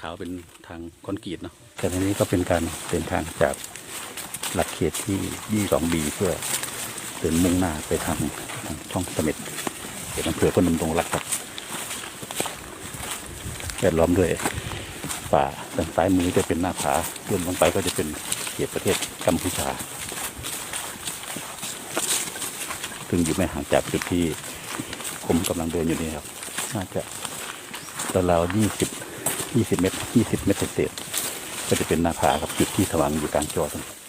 ขาวๆเป็นทางคอนกรีตเนาะแต่ทีนี้ก็เป็นการเดินทางจากหลักเขตที่ 22 บีเพื่อเดินมุ่งหน้าไปทางทางช่องเสม็ดเขตอำเภอพนมดงรักครับแวดล้อมด้วยป่าทางซ้ายมือจะเป็นหน้าผาเลื่อนลงไปก็จะเป็นเขตประเทศกัมพูชาซึ่งอยู่ไม่ห่างจากจุดที่ผมกำลังเดินอยู่นี่ครับ น่าจะราวๆยี่สิบ ยี่สิบเมตรยี่สิบเมตรเศษก็จะเป็นหน้าผาครับจุดที่สว่างอยู่กลางจอตรงนี้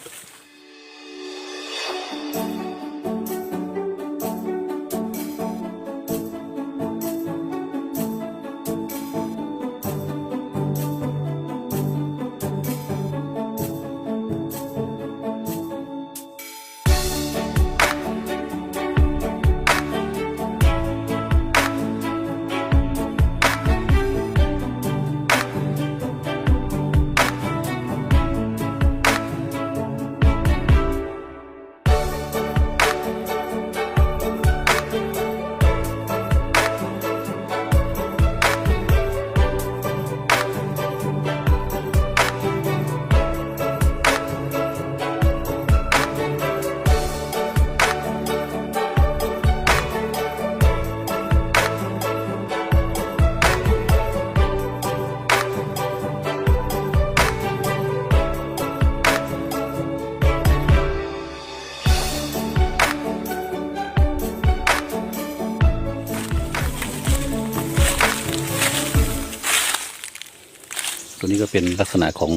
เป็นลักษณะของ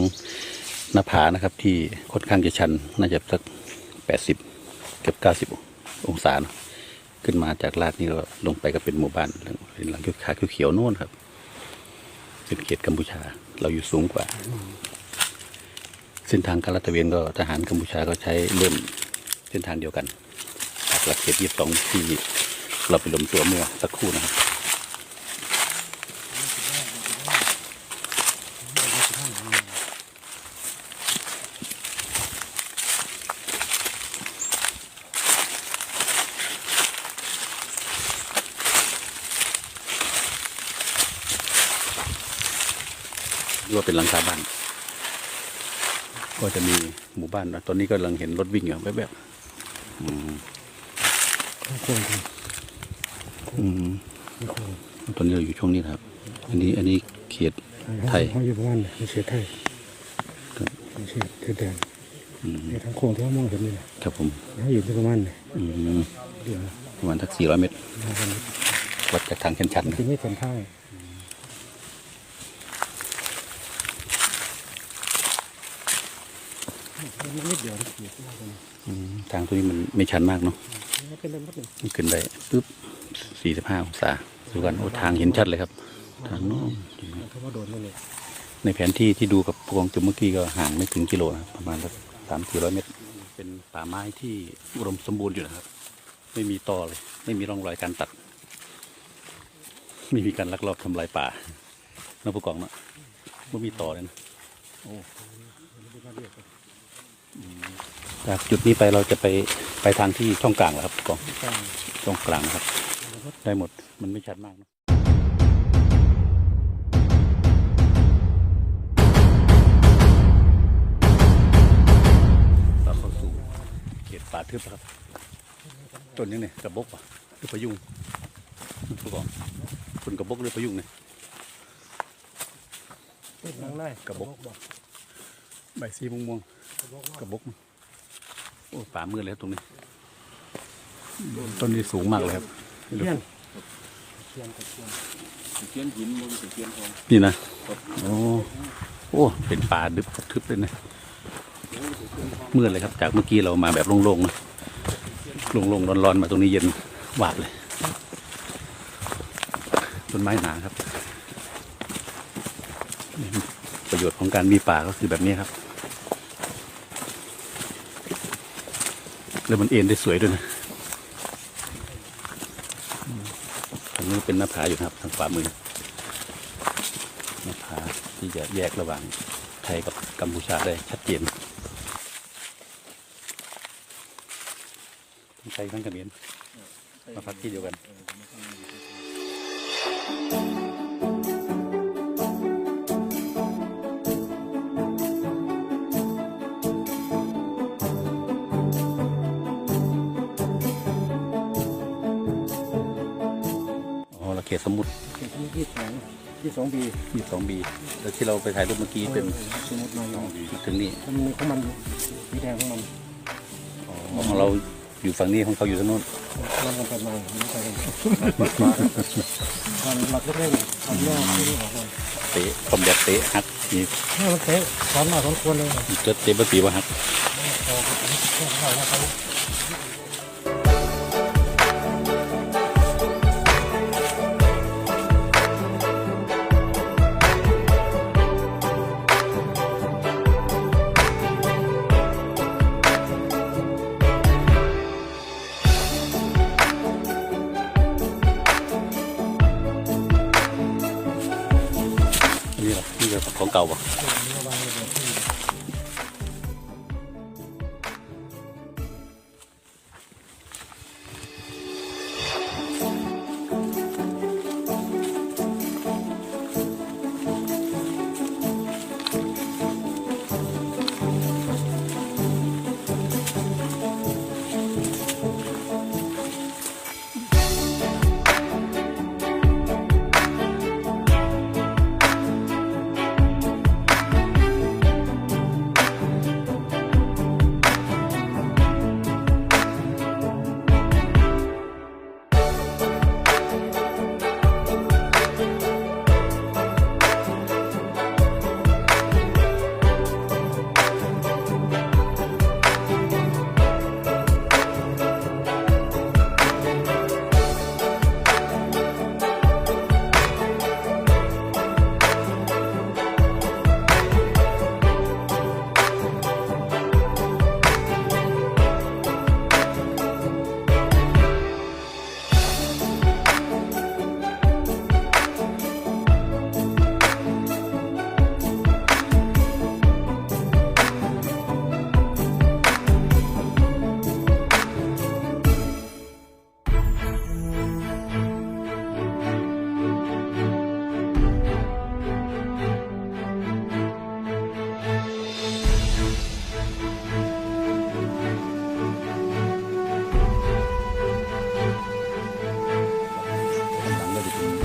หน้าผานะครับ ที่ค่อนข้างจะชันน่าจะสักแปดสิบเกือบเก้าสิบองศานะขึ้นมาจากลาดนี้ก็ลงไปก็เป็นหมู่บ้านเป็นหลังขาเขียวๆโน่นครับ เป็นเขตกัมพูชา เราอยู่สูงกว่า เส้นทางการลาดตระเวนก็ทหารกัมพูชาก็ใช้เริ่มเส้นทางเดียวกันจากหลักเขตยี่สองที่เราไปลมตัวเมื่อสักครู่นะครับ หรือว่าเป็นหลังคาบ้าน ก็จะมีหมู่บ้านนะตอนนี้ก็กำลังเห็นรถวิ่งอยู่แบบแบบๆอืมโค้งดีอืมโค้งตอนนี้เราอยู่ช่วงนี้นะครับ อันนี้อันนี้เขตไทยเขาอยู่ประมาณไม่ใช่ไทยไม่ใช่คือแดงอืมในทางโค้งที่เขามองเห็นนี่แหละครับผมเขาอยู่ที่ประมาณเนี่ยอืมเดี๋ยวประมาณสักสี่ร้อยเมตรนะครับวัดจากทางชันๆนะที่นี่เป็นท่า มันนิดเดียวนะเดี๋ยวที่ว่ากันอืมทางตัวนี้มันไม่ชันมากเนาะมันเป็นเรื่องนิดหนึ่งมันขึ้นได้ปุ๊บสี่สิบห้าองศาดูกันโอ้ทางเห็นชัดเลยครับ ทางโน้นเขาว่าโดนนั่นเลยในแผนที่ที่ดูกับกองจุดเมื่อกี้ก็ห่างไม่ถึงกิโลนะครับประมาณสักสามสี่ร้อยเมตร เป็นป่าไม้ที่อุดมสมบูรณ์อยู่นะครับ ไม่มีตอเลย ไม่มีร่องรอยการตัด ไม่มีการลักลอบทำลายป่านะผู้กองเนาะไม่มีตอเลยนะโอ้อืม จากจุดนี้ไปเราจะไปไปทางที่ช่องกลางแล้วครับผู้กองกลางช่องกลางนะครับ ได้หมดมันไม่ชัดมากเนอะเราเข้าสู่เขตป่าทึบแล้วครับต้นนี้เนี่ยกระบกป่ะหรือพะยุงผู้กองคุณกระบกหรือพะยุงเนี่ยนั่งได้กระบอกบอกใบสีม่วงกระบอกๆกระบก โอ้ป่ามืดเลยครับตรงนี้ ต้นนี้สูงมากเลยครับเทียนเทียนกับเทียนเทียนหินมันเป็นเทียนทองนี่นะโอ้โอ้เป็นป่าดึบทึบเลยนะมืดเลยครับ จากเมื่อกี้เรามาแบบโล่งๆนะโล่งๆร้อนๆมาตรงนี้เย็นวาบเลยต้นไม้หนาครับนี่ประโยชน์ของการมีป่าก็คือแบบนี้ครับ แล้วมันเอ็นได้สวยด้วยนะทางนี้เป็นหน้าผาอยู่ครับ ทางขวามือหน้าผาที่จะแยกระหว่างไทยกับกัมพูชาได้ชัดเจนทั้งไทยทั้งเขมรมาพักที่เดียวกัน เขตสมุทรเขตที่ยี่สิบสองยี่สิบสองปียี่สองบีแล้วที่เราไปถ่ายรูปเมื่อกี้เป็นสมุดมาอย่างถึงนี่มันมีของมันสีแดงของมันของเราอยู่ฝั่งนี้ของเขาอยู่ทางโน้นมันกันไปมาไม่ใช่กันมันหลักเล่นๆทำแรกที่นี่ออกมาเตะคอมแบบเตะฮักนี่เนี่ยมันเตะสอนมาสอนควรเลยเจ็ดเตะปตีว่าฮัก เก่าบ่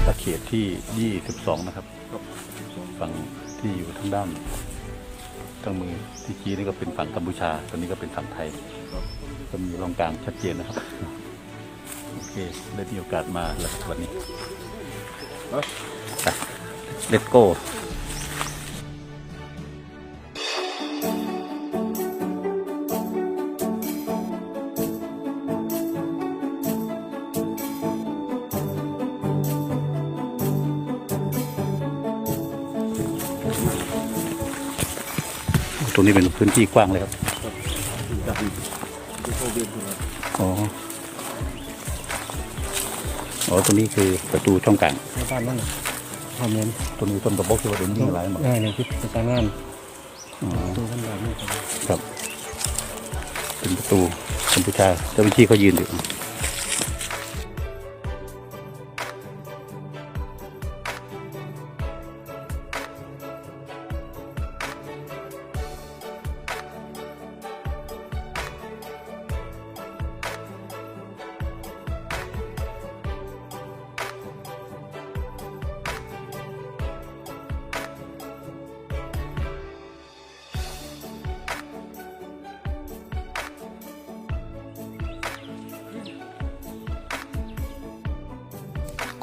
ตะเขียบที่ยี่สิบสองนะครับ ฝั่งที่อยู่ทางด้านทางมือที่ชี้นี่ก็เป็นฝั่งกัมพูชาตอนนี้ก็เป็นฝั่งไทย ก็มีรองกลางชัดเจนนะครับ โอเค ได้มีโอกาสมาแล้วครับวันนี้เล รงนี้เป็นพื้นที่กว้างเลยครับอ๋ออ๋อตรงนี้คือประตูช่องกลางในบ้านนั่นทำเงินตรงนี้ต้นกระบอกที่ว่าเดี๋ยวนี้มีหลายหมดง่ายในที่ประการงานอ๋อตัวกันแบบนี้ครับเป็นประตูกัมพูชาเจ้าหน้าที่เขายืนอยู่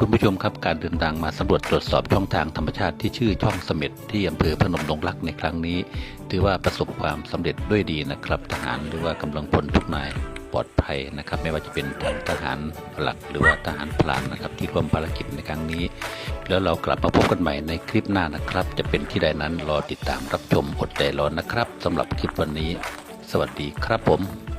คุณผู้ชมครับการเดินทางมาสำรวจตรวจสอบช่องทางธรรมชาติที่ชื่อช่องเสม็ดที่อำเภอพนมดงรักในครั้งนี้ ถือว่าประสบความสำเร็จด้วยดีนะครับทหารหรือว่ากำลังพลทุกนายปลอดภัยนะครับ ไม่ว่าจะเป็นทางทหารหลักหรือว่าทหารพลานนะครับ ที่ร่วมภารกิจในครั้งนี้ แล้วเรากลับมาพบกันใหม่ในคลิปหน้านะครับ จะเป็นที่ใดนั้นรอติดตามรับชมอดใจรอนะครับสำหรับคลิปวันนี้ สวัสดีครับผม